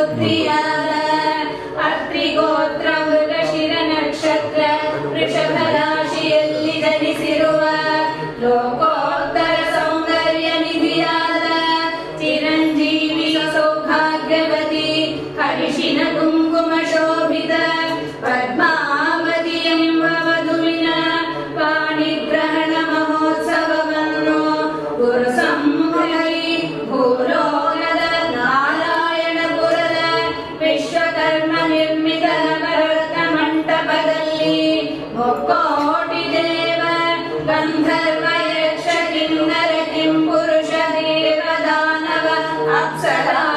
ರುದ್ರಿಯ 起来